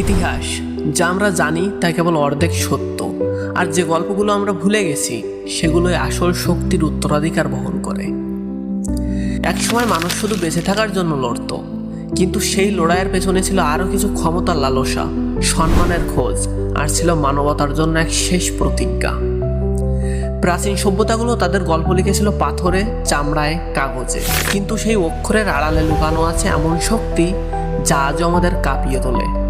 ইতিহাস, যা আমরা জানি তা কেবল অর্ধেক সত্য। আর যে গল্পগুলো আমরা ভুলে গেছি, সেগুলোই আসল শক্তির উত্তরাধিকার বহন করে। একসময় মানুষ শুধু বেঁচে থাকার জন্য লড়ত, কিন্তু সেই লড়াইয়ের পেছনে ছিল আরও কিছু ক্ষমতার লালসা, সম্মানের খোঁজ, আর ছিল মানবতার জন্য এক শেষ প্রতিজ্ঞা। প্রাচীন সভ্যতাগুলো তাদের গল্প লিখেছিল পাথরে, চামড়ায়, কাগজে। কিন্তু সেই অক্ষরের আড়ালে লুকানো আছে এমন শক্তি, যা আজও আমাদের কাঁপিয়ে তোলে।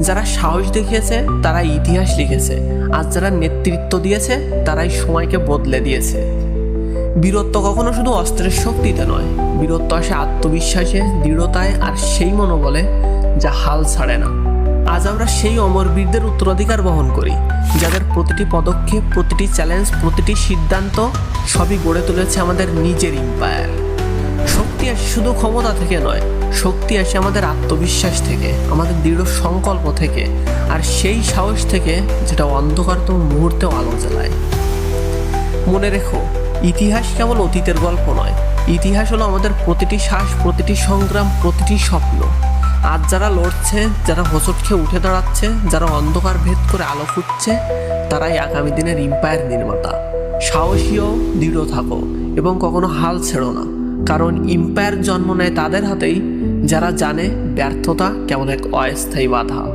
যারা সাহস দেখিয়েছে তারা ইতিহাস লিখেছে। আর যারা নেতৃত্ব দিয়েছে, তারাই সময়কে বদলে দিয়েছে। বীরত্ব কখনো শুধু অস্ত্রের শক্তিতে নয়, বীরত্ব আসে আত্মবিশ্বাসে, দৃঢ়তায় আর সেই মনোবলে যা হাল ছাড়ে না। আজ আমরা সেই অমর বীরদের উত্তরাধিকার বহন করি, যাদের প্রতিটি পদক্ষেপ, প্রতিটি চ্যালেঞ্জ প্রতিটি সিদ্ধান্ত সবই গড়ে তুলেছে আমাদের নিজের ইম্পায়ার শক্তি আসে শুধু ক্ষমতা থেকে নয়, শক্তি আসে আমাদের আত্মবিশ্বাস থেকে, আমাদের দৃঢ় সংকল্প থেকে, আর সেই সাহস থেকে যেটা অন্ধকারতম মুহূর্তেও আলো জ্বালায়। মনে রেখো, ইতিহাস কেবল অতীতের গল্প নয়, ইতিহাস হলো আমাদের প্রতিটি শ্বাস, প্রতিটি সংগ্রাম, প্রতিটি স্বপ্ন। আজ যারা লড়ছে, যারা হোঁচট খেয়ে উঠে দাঁড়াচ্ছে, যারা অন্ধকার ভেদ করে আলো ফুটছে তারাই আগামী দিনের ইম্পায়ার নির্মাতা। সাহসীও দৃঢ় থাকো এবং কখনো হাল ছেড়ো না। কারণ ইম্পায়ার জন্ম নেয় তাদের হাতেই যারা জানে ব্যর্থতা কেমন এক অস্থায়ী বাধা।